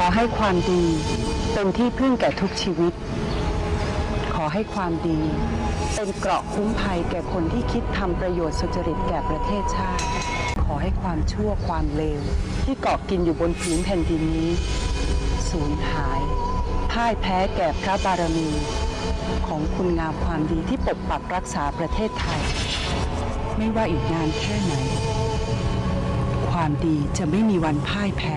ขอให้ความดีเป็นที่พึ่งแก่ทุกชีวิต ขอให้ความดี เป็นเกราะคุ้มภัยแก่คนที่คิดทำประโยชน์สุจริตแก่ประเทศชาติ ขอให้ความชั่วความเลว ที่เกาะกินอยู่บนผืนแผ่นดินนี้ สูญหายพ่ายแพ้แก่พระบารมี ของคุณงามความดีที่ปกปักรักษาประเทศไทย ไม่ว่าอีกนานแค่ไหน ความดีจะไม่มีวันพ่ายแพ้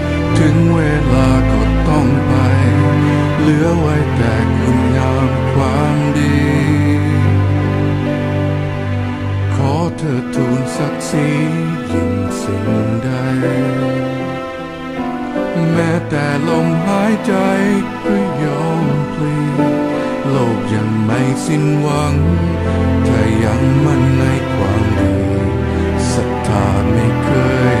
ถึงเวลาก็ต้องไป เหลือไว้แต่คุณงามความดี ขอเธอทูลศักดิ์ศรียิ่งสิ่งใด แม้แต่ลมหายใจก็ยอมพลีโลกยังไม่สิ้นหวัง ถ้ายังมั่นในความดีศรัทธาไม่เคยนาย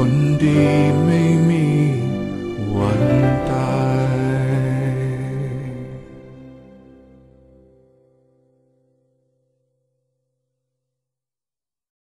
คนดีไม่มีวันตาย